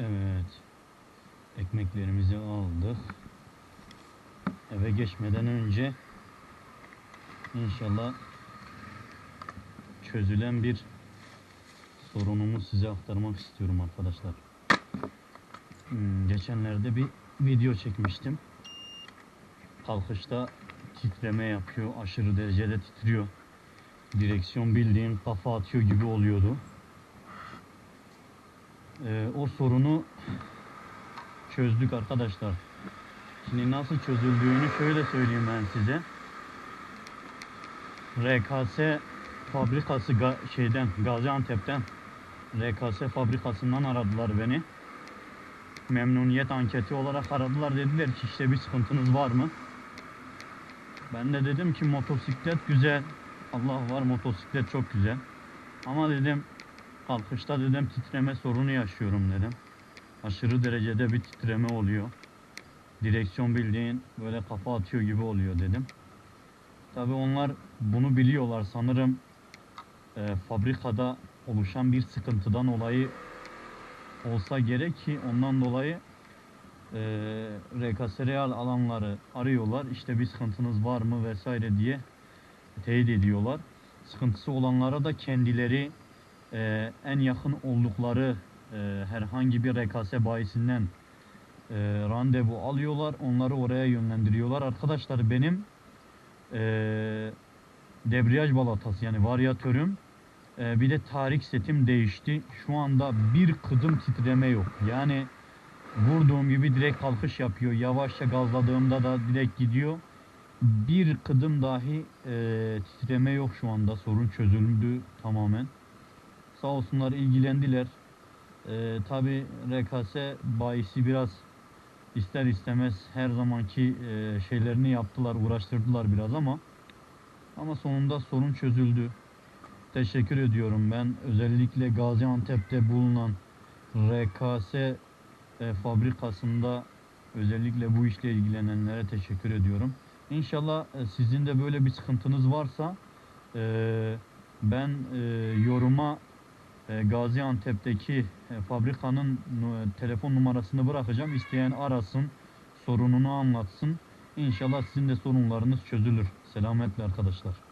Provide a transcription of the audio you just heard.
Evet. Ekmeklerimizi aldık. Eve geçmeden önce inşallah çözülen bir sorunumu size aktarmak istiyorum arkadaşlar. Hmm, geçenlerde bir video çekmiştim. Kalkışta titreme yapıyor. Aşırı derecede titriyor. Direksiyon bildiğin kafa atıyor gibi oluyordu. Ee, o sorunu çözdük arkadaşlar. Şimdi nasıl çözüldüğünü şöyle söyleyeyim ben size. RKS fabrikası ga- şeyden Gaziantep'ten RKS fabrikasından aradılar beni. Memnuniyet anketi olarak aradılar dediler ki işte bir sıkıntınız var mı? Ben de dedim ki motosiklet güzel. Allah var motosiklet çok güzel. Ama dedim kalkışta dedim titreme sorunu yaşıyorum dedim. Aşırı derecede bir titreme oluyor. Direksiyon bildiğin böyle kafa atıyor gibi oluyor dedim. Tabi onlar bunu biliyorlar sanırım e, fabrikada oluşan bir sıkıntıdan dolayı olsa gerek ki ondan dolayı e, RKS Real alanları arıyorlar. İşte bir sıkıntınız var mı vesaire diye teyit ediyorlar. Sıkıntısı olanlara da kendileri e, en yakın oldukları e, herhangi bir RKS bayisinden e, randevu alıyorlar. Onları oraya yönlendiriyorlar. Arkadaşlar benim e, debriyaj balatası yani varyatörüm e, bir de tarik setim değişti. Şu anda bir kıdım titreme yok. Yani vurduğum gibi direkt kalkış yapıyor. Yavaşça gazladığımda da direkt gidiyor. Bir kıdım dahi e, titreme yok şu anda. Sorun çözüldü tamamen. Sağ olsunlar ilgilendiler. E, Tabi RKS bayisi biraz ister istemez her zamanki e, şeylerini yaptılar, uğraştırdılar biraz ama ama sonunda sorun çözüldü. Teşekkür ediyorum ben özellikle Gaziantep'te bulunan RKS e, fabrikasında özellikle bu işle ilgilenenlere teşekkür ediyorum. İnşallah e, sizin de böyle bir sıkıntınız varsa e, ben e, yoruma Gaziantep'teki e, fabrikanın nu- telefon numarasını bırakacağım. İsteyen arasın, sorununu anlatsın. İnşallah sizin de sorunlarınız çözülür. Selametle arkadaşlar.